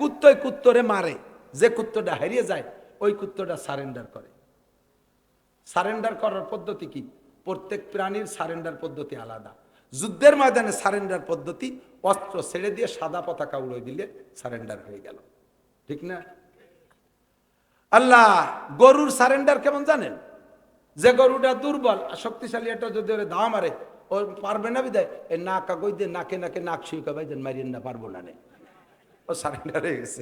কুত্তয় কুত্তরে মারে, যে কুত্তটা হারিয়ে যায়, ওই কুত্তটা সারেন্ডার করে। সারেন্ডার করার পদ্ধতি কি? প্রত্যেক প্রাণীর সারেন্ডার পদ্ধতি আলাদা। যুদ্ধের ময়দানে সারেন্ডার পদ্ধতি, অস্ত্র ছেড়ে দিয়ে সাদা পতাকা উড়ে দিলে সারেন্ডার হয়ে গেল। ঠিক না? আল্লাহ গরুর সারেন্ডার কেমন জানেন? যে গরুটা দুর্বল শক্তিশালী একটা যদি ওরা দাওয়া মারে, ও পারবে না বিদায়, এ নাক কাগজ দিয়ে নাকে নাকে নাক শুয়ে ভাই মারিয়েন না, পারব না নে। ও সারেন্ডার হয়ে গেছে।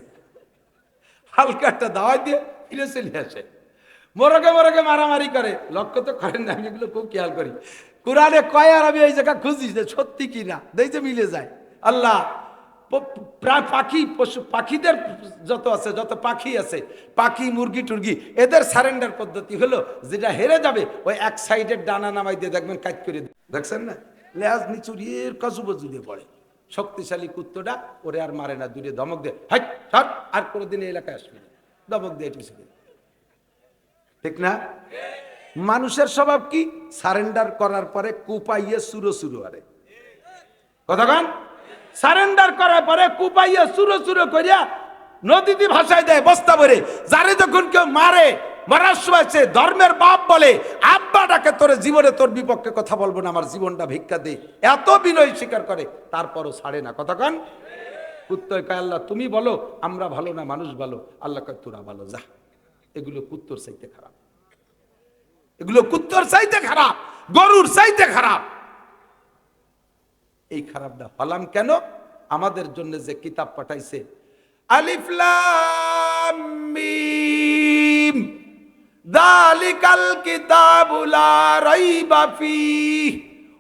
হালকা একটা দাওয়াই দিয়ে ফিরে চলে আসে। মোরগে মোরগে মারামারি করে। লক্ষ্য তো করেন না, আমি এগুলো খুব খেয়াল করি। কোরআনে কয় আর আমি এই জায়গা খুঁজি যে সত্যি কি না? দেখছে মিলে যায়। আল্লাহ প্রায় পাখি, পশু, পাখিদের যত আছে, যত পাখি আছে, পাখি, মুরগি, টুরগি, এদের সারেন্ডার পদ্ধতি হলো যেটা হেরে যাবে, ওই এক সাইডের ডানা নামাই দিয়ে দেখবেন কাজ করে দেখছেন না? লেজ নিচুরিয়ে কচুবো জুড়ে পড়ে। শক্তিশালী কুত্তটা ওরে আর মারে না, দূরে ধমক দেয় হাই, সর, আর কোনোদিন এই এলাকায় আসবে না। ধমক দিয়ে এটি ঠিক না? মানুষের স্বভাব কি? সারেন্ডার করার পরে কুপাইয়ে সুরো সুরো আরে। কতক্ষণ সারেন্ডার করার পরে কুপাইয়ে সুরো সুরো করিয়া নদীতে ভাষায় দেয় বস্তা ভরে। যারে যখন কেউ মারে মারার সময় সে ধর্মের বাপ বলে আব্বা ডাকে তোর জীবনে তোর বিপক্ষে কথা বলব না, আমার জীবনটা ভিক্ষা দে। এত বিনয় স্বীকার করে, তারপরও ছাড়ে না। কতক্ষণ কুত্তয় কয়, আল্লাহ, তুমি বলো, আমরা ভালো না, মানুষ ভালো? আল্লাহ কয়, তোরা ভালো, যা। এগুলো কুত্তর চাইতে খারাপ। এগুলো কুত্তর চাইতে খারাপ, গরুর চাইতে খারাপ। এই খারাপটা হলাম কেন? আমাদের জন্য যে কিতাব পাঠাইছে আলিফলাম মিম। দালিকাল কিতাবুলা রাইবা ফি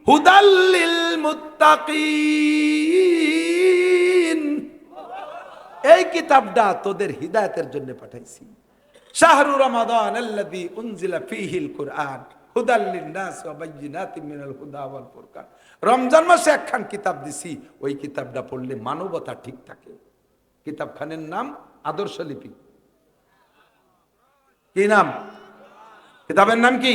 হুদাল্লিল মুত্তাকিন। এই কিতাবটা তোদের হিদায়তের জন্য পাঠাইছি। শাহরু রমাদান আল্লাযী উনজিলা ফীহিল কুরআন। হুদাল লিন-নাস ওয়া বাইয়িনাতিন মিনাল হুদা ওয়াল ফুরকান। রমজান মাসে একখান কিতাব দিছি, ওই কিতাবটা পড়লে মানবতা ঠিক থাকে। কিতাবখানের নাম আদর্শ লিপি। কি নাম? কিতাবের নাম কি?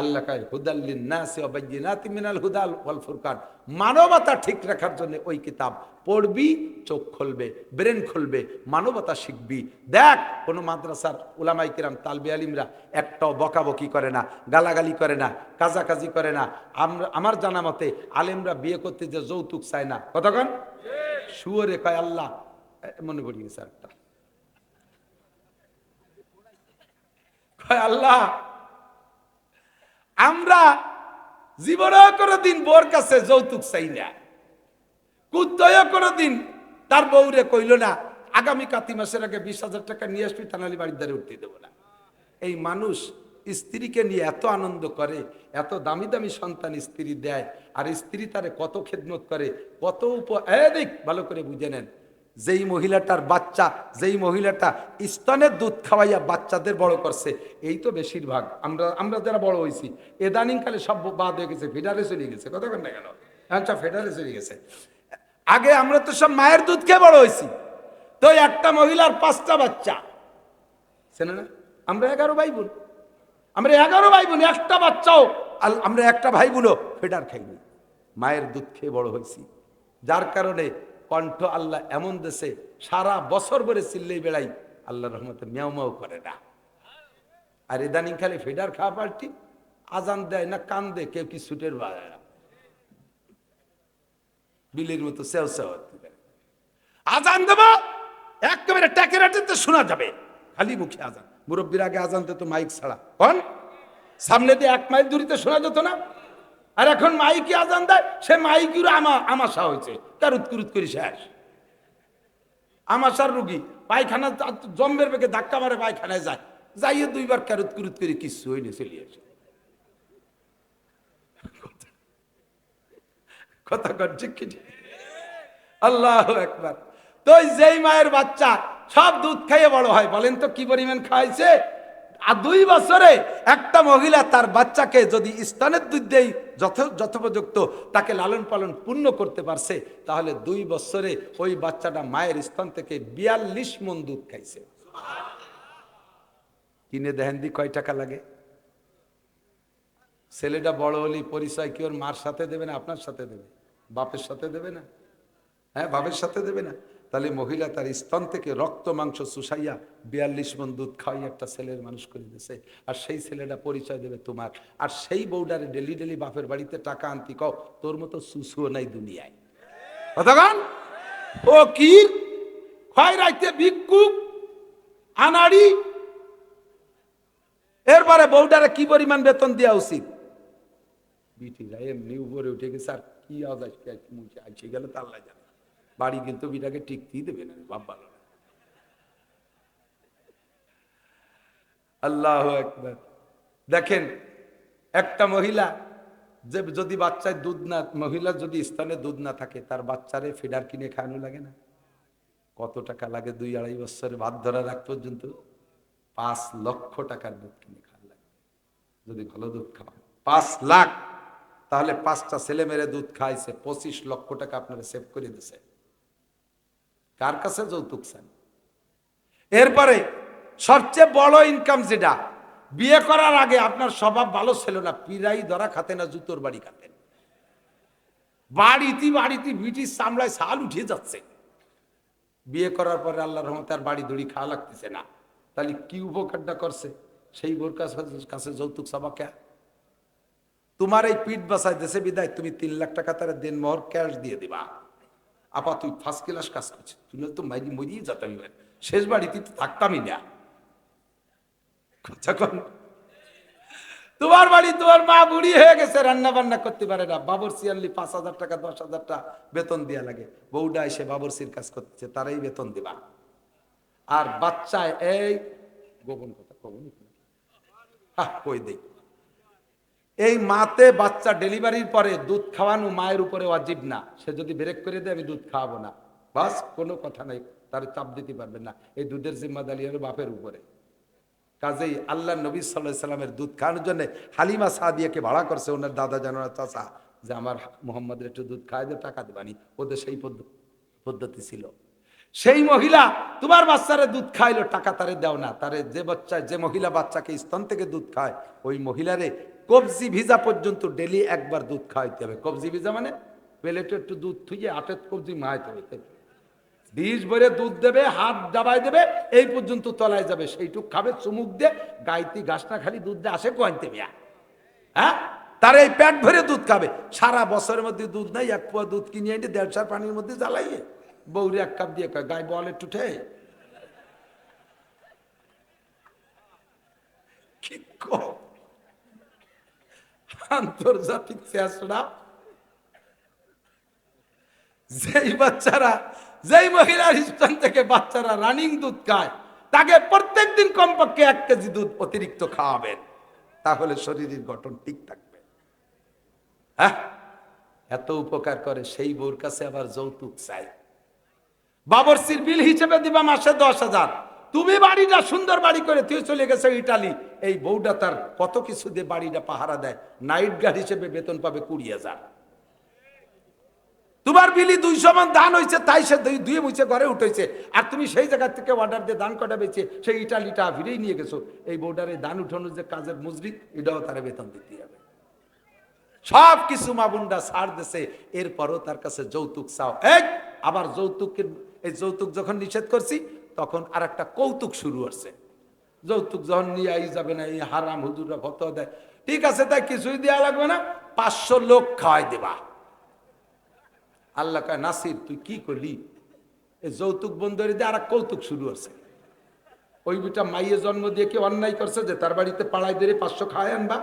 আল্লাহ কায় হুদাল্লিন নাসি ওয়া মিনাল হুদা ওয়াল ফুরকান। মানবতা ঠিক রাখার জন্য ওই কিতাব পড়বি চোখ খুলবে ব্রেন খুলবে মানবতা শিখবি। দেখ কোন মাদ্রাসার উলামাই কিরাম তালবি আলিমরা একটাও বকাবকি করে না গালাগালি করে না কাজাকাজি করে না। আমরা আমার জানা মতে আলেমরা বিয়ে করতে যে যৌতুক চায় না। কতক্ষণ? শুয়োরে কয় আল্লাহ মনে পড়ি গেছে একটা আল্লাহ। আমরা জীবনেও কোনোদিন বোর কাছে যৌতুক চাই না। কুত্তয়ও কোনোদিন তার বউরে কইল না, আগামী কাতি মাসের আগে বিশ হাজার টাকা নিয়ে আসবি, তানালি বাড়ির দ্বারে উঠতে দেবো না। এই মানুষ স্ত্রীকে নিয়ে এত আনন্দ করে, এত দামি দামি সন্তান স্ত্রী দেয়, আর স্ত্রী তারে কত খেদমত করে, কত উপ ভালো করে বুঝে নেন। যেই মহিলাটার বাচ্চা, যেই মহিলাটা স্তনের দুধ খাওয়াইয়া বাচ্চাদের বড় করছে, এই তো বেশিরভাগ। আমরা আমরা যারা বড় হয়েছি এদানিং কালে সব বাদ হয়ে গেছে, ফেডারে চলে গেছে। কথা কেন কেন? আচ্ছা ফেডারে চলে গেছে। আগে আমরা তো সব মায়ের দুধ খেয়ে বড় হয়েছি তো একটা মহিলার পাঁচটা বাচ্চা। না? আমরা এগারো ভাই বোন আমরা এগারো ভাই বোন একটা বাচ্চাও। আমরা একটা ভাই বোনও ফেডার খাইনি। মায়ের দুধ খেয়ে বড় হয়েছি যার কারণে কণ্ঠ আল্লাহ এমন দেশে সারা বছর ভরে চিল্লেই বেড়াই, আল্লাহ রহমতে মেও করে না। আর ইদানিং খালি ফেডার খাওয়া পাল্টি আজান দেয় না কান দেয় কেউ কি সুটের বাজায় না বিলের মতো সেও সেও আজান দেব, একেবারে ট্যাকের আটেতে শোনা যাবে। খালি মুখে আজান। মুরব্বীর আগে আজান দিত মাইক ছাড়া। কন? সামনে দিয়ে এক মাইল দূরিতে শোনা যেত না? আর এখন মাইকে আজান দেয়, সে মাইকির আমা, আমাশা হয়েছে। কারুত কুরুত করি শেষ। আমাশার রুগী, পায়খানা জম্বের বেগে ধাক্কা মারে পায়খানায় যায়। যাইয়ে দুইবার কারুত কুরুত করে কিছু হইনি চলে আসে। কথা কর? আল্লাহ একবার তো যেই মায়ের বাচ্চা, সব দুধ খাইয়ে বড় হয়। বলেন তো কি পরিমাণ খাইছে? আর দুই বছরে একটা মহিলা তার বাচ্চাকে যদি স্তনের দুধ দেই, যথ, যথোপযুক্ত, তাকে লালন পালন পূর্ণ করতে পারছে, তাহলে দুই বছরে ওই বাচ্চাটা মায়ের স্তন থেকে বিয়াল্লিশ মন দুধ খাইছে। কিনে দেখেন দি কয় টাকা লাগে? ছেলেটা বড় হলি পরিচয় কি ওর মার সাথে দেবে না, আপনার সাথে দেবে? বাপের সাথে দেবে না? হ্যাঁ বাপের সাথে দেবে না। তাহলে মহিলা তার স্তন থেকে রক্ত, মাংস চুষাইয়া বিয়াল্লিশ মন দুধ খাওয়াই একটা ছেলের মানুষ করে দিছে। আর সেই ছেলেটা পরিচয় দেবে তোমার। আর সেই বউডারে ডেলি ডেলি বাপের বাড়িতে টাকা আনতি কও, তোর মতো সুসুও নাই দুনিয়ায়। কতক্ষণ ও কি? খয় ভিক্ষুক, আনাড়ি। এরপরে বউডারে কি পরিমাণ বেতন দেওয়া উচিত? বিটিরা এমনি উপরে উঠে গেছে, আর কি আওয়াজ আজকে মুখে? গেলে তা আল্লাহ জানে। বাড়ি কিন্তু বিটাকে টিকতেই দেবে না, বাপ ভালো আল্লাহ একবার দেখেন, একটা মহিলা যে যদি বাচ্চায় দুধ না, মহিলা যদি স্তনে দুধ না থাকে, তার বাচ্চারে ফিডার কিনে খাওয়ানো লাগে না। কত টাকা লাগে দুই আড়াই বছরে বাদ ধরার আগ পর্যন্ত পাঁচ লক্ষ টাকার দুধ কিনে খাওয়া লাগে। যদি ভালো দুধ খাওয়া পাঁচ লাখ, তাহলে পাঁচটা ছেলে মেরে দুধ খাইছে, পঁচিশ লক্ষ টাকা আপনারা সেভ করে দিছে কার কাছে যৌতুক চান এরপরে সবচেয়ে বড় ইনকাম যেটা, বিয়ে করার আগে আপনার স্বভাব ভালো ছিল না, পিরাই ধরা খাতেন না জুতোর বাড়ি খাতেন। বাড়িতে বাড়িতে ব্রিটিশ সামলায় সাল উঠে যাচ্ছে। বিয়ে করার পরে আল্লাহ রহমতে আর বাড়ি দড়ি খাওয়া লাগতেছে না। তাহলে কি উপকারটা করছে? সেই বোর কাছে যৌতুক সবাকে তোমার এই পিঠ বাসায় দেশে বিদায়, তুমি তিন লাখ টাকা তারা দেন মহর ক্যাশ দিয়ে দিবা। আপা তুই ফার্স্ট ক্লাস কাজ করছিস। তুই তো মাইরি মরিয়ে যেতাম শেষ বাড়িতে তো থাকতামই না। তোমার বাড়ি তোমার মা বুড়ি হয়ে গেছে রান্না বান্না করতে পারে না। বাবরসি আনলি পাঁচ হাজার টাকা, দশ হাজার টাকা বেতন দেওয়া লাগে। বউটা এসে বাবরসির কাজ করতেছে, তারাই বেতন দিবা। আর বাচ্চায় এই, গোপন কথা কবন কই দেই। এই মাতে বাচ্চা ডেলিভারির পরে দুধ খাওয়ানো মায়ের উপরে অজীব না। সে যদি ব্রেক করে দেয়, আমি দুধ খাওয়াবো না। বাস, কোনো কথা নাই। তার চাপ দিতে পারবেন না। এই দুধের জিম্মাদারি হলো বাপের উপরে। কাজেই আল্লাহ নবী সাল্লাহ সাল্লামের দুধ খাওয়ানোর জন্য হালিমা সাদিয়াকে ভাড়া করছে ওনার দাদা জানার চাষা যে আমার মোহাম্মদের একটু দুধ খাওয়াই দিয়ে টাকা দেবানি ওদের সেই পদ্ধ- পদ্ধতি ছিল। সেই মহিলা তোমার বাচ্চারে দুধ খাইলো টাকা তারে দেও না। তারে যে বাচ্চা, যে মহিলা বাচ্চাকে স্তন থেকে দুধ খায় ওই মহিলারে কবজি ভিজা পর্যন্ত ডেলি একবার দুধ খাওয়াইতে হবে। কবজি ভিজা মানে প্লেটে একটু দুধ থুয়ে আটের কবজি মাহাইতে হবে। বিষ ভরে দুধ দেবে, হাত দাবাই দেবে, এই পর্যন্ত তলায় যাবে। সেইটুক খাবে, চুমুক দিয়ে গাইতি গাছটা খালি দুধ দিয়ে আসে কোয়াইতে মিয়া। হ্যাঁ? তার এই পেট ভরে দুধ খাবে। সারা বছরের মধ্যে দুধ নাই, এক পোয়া দুধ কিনে এনে দেড়শার পানির মধ্যে জ্বালাইয়ে বৌরি এক কাপ দিয়ে কয়, গায়ে বল একটু ঠে কি কম? আন্তর্জাতিক চেষ্টা যেই বাচ্চারা, যেই মহিলার স্থান থেকে বাচ্চারা রানিং দুধ খায়, তাকে প্রত্যেকদিন কমপক্ষে এক কেজি দুধ অতিরিক্ত খাওয়াবেন। তাহলে শরীরের গঠন ঠিক থাকবে। হ্যাঁ? এত উপকার করে সেই বউর কাছে আবার যৌতুক চাই। বাবরসির বিল হিসেবে দিবা মাসে দশ হাজার। তুমি বাড়িটা সুন্দর বাড়ি করে তুই চলে গেছে ইটালি। এই বউটা তার কত কিছু দিয়ে বাড়িটা পাহারা দেয়। নাইট গার্ড হিসেবে বেতন পাবে কুড়ি হাজার। তোমার বিলি দুইশো মান দান হয়েছে তাই সে দুই মুছে ঘরে উঠেছে। আর তুমি সেই জায়গা থেকে অর্ডার দিয়ে দান কটা বেছে সেই ইটালিটা ফিরেই নিয়ে গেছো। এই বর্ডারে দান উঠানোর যে কাজের মজুরি এটাও তারা বেতন দিতে হবে। সব কিছু মাবুন্ডা ছাড় দিছে। এরপরও তার কাছে যৌতুক চাও। এক আবার যৌতুকের এই যৌতুক যখন নিষেধ করছি, তখন আর একটা কৌতুক শুরু হচ্ছে। যৌতুক যখন নিয়ে আই যাবে না, এই হারাম হুজুরা ভক্ত দেয়। ঠিক আছে, তাই কিছুই দেওয়া লাগবে না, পাঁচশো লোক খাওয়াই দেবা। আল্লাহ কয়, নাসির, তুই কি করলি? এই যৌতুক বন্ধরে দিয়ে আর কৌতুক শুরু আছে ওই বিটা মাইয়ে জন্ম দিয়ে কি অন্যায় করছে যে তার বাড়িতে পাড়ায় দিয়ে পাঁচশো খায় আনবা।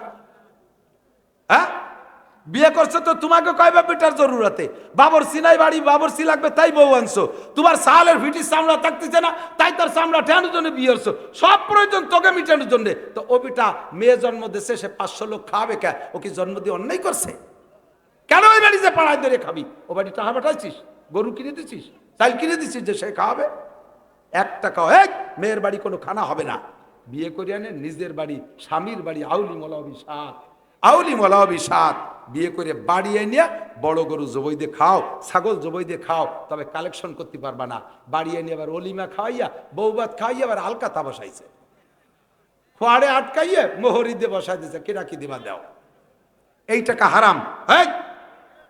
বিয়ে করছ তো তোমাকে কয়বা বেটার জরুরতে? বাবর সিনাই বাড়ি, বাবর সি লাগবে, তাই বউ আনছো। তোমার সালের ভিটির চামড়া থাকতেছে না, তাই তার চামড়া ঠেয়ানোর জন্য বিয়ে করছ। সব প্রয়োজন তোকে মিটানোর জন্য। তো ও বিটা মেয়ে জন্ম দিয়েছে সে পাঁচশো লোক খাবে কে? ও কি জন্ম দিয়ে অন্যায় করছে? কেন ওই বাড়ি যে পাড়ায় ধরে খাবি? ও বাড়ি টাকা পাঠাইছিস? গরু কিনে দিছিস? চাল কিনে দিছিস যে সে খাওয়াবে? এক টাকা, এক! মেয়ের বাড়ি কোনো খানা হবে না। বিয়ে করে আনে, নিজের বাড়ি, স্বামীর বাড়ি আউলি মলাবি সাত আউলি মলাবি সাত। বিয়ে করে বাড়ি এনে বড় গরু জবই দিয়ে খাও, ছাগল জবই দিয়ে খাও, তবে কালেকশন করতে পারবা না। বাড়ি এনে আবার অলিমা খাওয়াইয়া বৌবাত খাওয়াইয়া আবার আলকাতা বসাইছে। খোয়াড়ে আটকাইয়ে মোহরি দিয়ে বসাই দিয়েছে কিরা কি দিবা দাও? এই টাকা হারাম। হ্যাঁ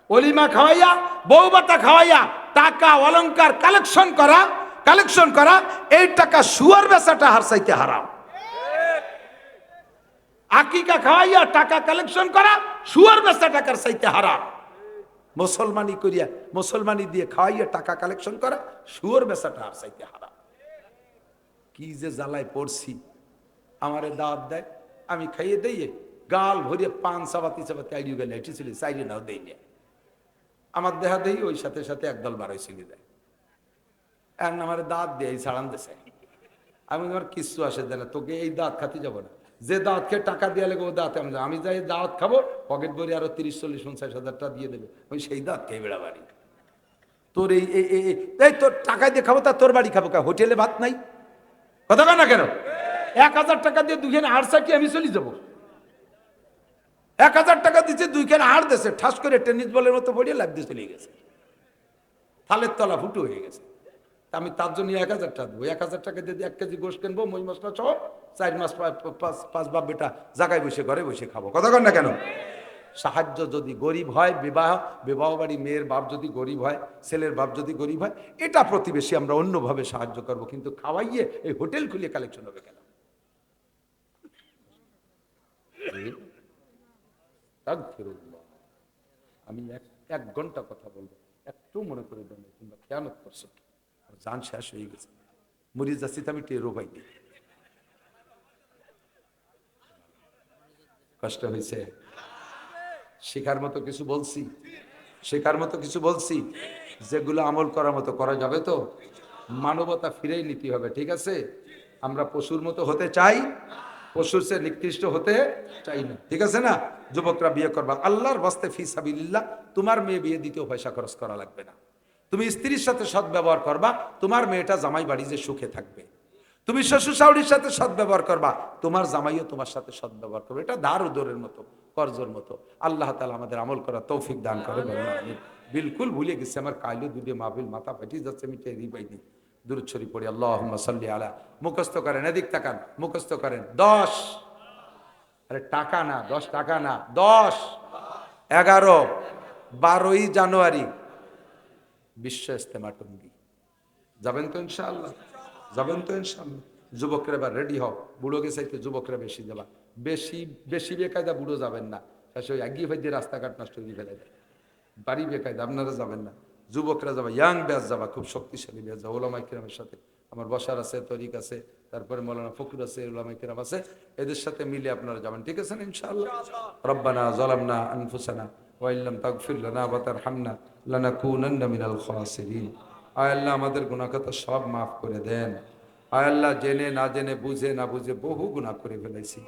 অলিমা খাওয়াইয়া বউ বাতা খাওয়াইয়া, টাকা, অলংকার কালেকশন করা কালেকশন করা, এই টাকা সুয়ার বেচাটা হারসাইতে হারাম। আকিকা খাওয়াইয়া টাকা কালেকশন করা সুয়ার বেচা টাকার চাইতে হারা। মুসলমানি করিয়া, মুসলমানি দিয়ে খাওয়াইয়া টাকা কালেকশন করা সুয়ার বেচাটা হার চাইতে হারাম কি যে জ্বালায় পড়ছি। আমারে দাওয়াত দেয়, আমি খাইয়ে দিয়ে গাল ভরিয়ে পান চাবাতি চাবাতি আইডিও গেলে হেঁটেছিল চাইলে নাও দেই না। আমার দেহা দেই ওই সাথে সাথে একদল বারোই ছিলি যায়। এখন আমার দাঁত দিয়ে ছাড়ান দেশে আমি তোমার কিচ্ছু আসে দেয় না, তোকে এই দাঁত খাতে যাব না। যে খেয়ে টাকা দিয়ে লেগে ও দাঁত আমি আমি যাই দাঁত খাব পকেট ভরে আরও তিরিশ, চল্লিশ, পঞ্চাশ হাজার টাকা দিয়ে দেবে। ওই সেই দাঁত খেয়ে বেড়া বাড়ি। তোর এই এই- তোর টাকা দিয়ে খাব, তা তোর বাড়ি খাব কা? হোটেলে ভাত নাই? কথা না কেন? এক হাজার টাকা দিয়ে দুইখানে হাড় চাকি আমি চলে যাব। এক হাজার টাকা দিচ্ছে দুইখানে হাড় দেছে, ঠাস করে টেনিস বলের মতো পড়িয়ে লাভ দিয়ে চলে গেছে। থালের তলা ফুটো হয়ে গেছে। আমি তার জন্য এক হাজার টাকা দেবো। এক হাজার টাকা দিয়ে এক কেজি গোশ কিনবো, মই মশলা সহ চার মাস পাঁচ পাঁচ বাপ বেটা জায়গায় বসে, ঘরে বসে খাব। কথা কন না কেন? সাহায্য যদি গরিব হয়, বিবাহ বিবাহ বাড়ি মেয়ের বাপ যদি গরিব হয়, ছেলের বাপ যদি গরিব হয়, এটা প্রতিবেশী আমরা অন্যভাবে সাহায্য করব। কিন্তু খাওয়াইয়ে এই হোটেল খুলিয়ে কালেকশন হবে কেন। আমি এক এক ঘণ্টা কথা বলব। একটু মনে করে দেন তোমরা কেন করছ যান শেষ হয়ে গেছে। মরি যাচ্ছি তো আমি টেরো পাইনি কষ্ট হয়েছে। শেখার মতো কিছু বলছি। শেখার মতো কিছু বলছি। যেগুলো আমল করার মতো করা যাবে তো? মানবতা ফিরেই নিতে হবে, ঠিক আছে? আমরা পশুর মতো হতে চাই। পশুর সে নিকৃষ্ট হতে চাই না, ঠিক আছে না? যুবকরা বিয়ে করবা। আল্লাহর বাস্তে ফি সাবিল্লাহ তোমার মেয়ে বিয়ে দিতেও পয়সা খরচ করা লাগবে না। তুমি স্ত্রীর সাথে সৎ ব্যবহার করবা, তোমার মেয়েটা জামাই বাড়ি যে সুখে থাকবে। তুমি শ্বশুর শাশুড়ির সাথে সৎ ব্যবহার করবা, তোমার জামাইও তোমার সাথে সৎ ব্যবহার করবে। এটা দার উদরের মতো, কর্জর মতো। আল্লাহ তালা আমাদের আমল করা তৌফিক দান করে বিলকুল ভুলে গেছে, আমার কাইলো দুধে মাহবিল মাথা ফাটিয়ে যাচ্ছে, আমি টেরি পাইনি। দূর ছড়ি পড়ি আল্লাহ সাল্লি আলা, মুখস্থ করেন, এদিক তাকান, মুখস্থ করেন, দশ। আরে টাকা না, দশ টাকা না, দশ। এগারো। বারোই জানুয়ারি বিশ্ব ইস্তেমা টঙ্গি যাবেন তো ইনশাআল্লাহ যাবেন তো ইনশাআল্লাহ। যুবকরা এবার রেডি হও। বুড়োকে চাইতে যুবকরা বেশি যাবা বেশি বেশি বেকায়দা বুড়ো যাবেন না। শেষে ওই এগিয়ে ভাই দিয়ে রাস্তাঘাট নষ্ট করে ফেলে দেয়। বাড়ি বেকায়দা আপনারা যাবেন না। যুবকরা যাবা ইয়াং ব্যাস যাবা খুব শক্তিশালী ব্যাস যাবা। ওলামাই কিরামের সাথে আমার বসার আছে তরিক আছে তারপরে মৌলানা ফকুর আছে ওলামাই কিরাম আছে। এদের সাথে মিলে আপনারা যাবেন। ঠিক আছে না ইনশাআল্লাহ? রব্বানা জলামনা আনফুসানা। ওয়াইল্লাম তাগফির লানা ওয়া তারহামনা লানাকুনান্না মিনাল খাসিরিন। আয় আল্লাহ, আমাদের গুনাহখাতা সব মাফ করে দেন। আয় আল্লাহ, জেনে না জেনে, বুঝে না বুঝে বহু গুণা করে ফেলেছি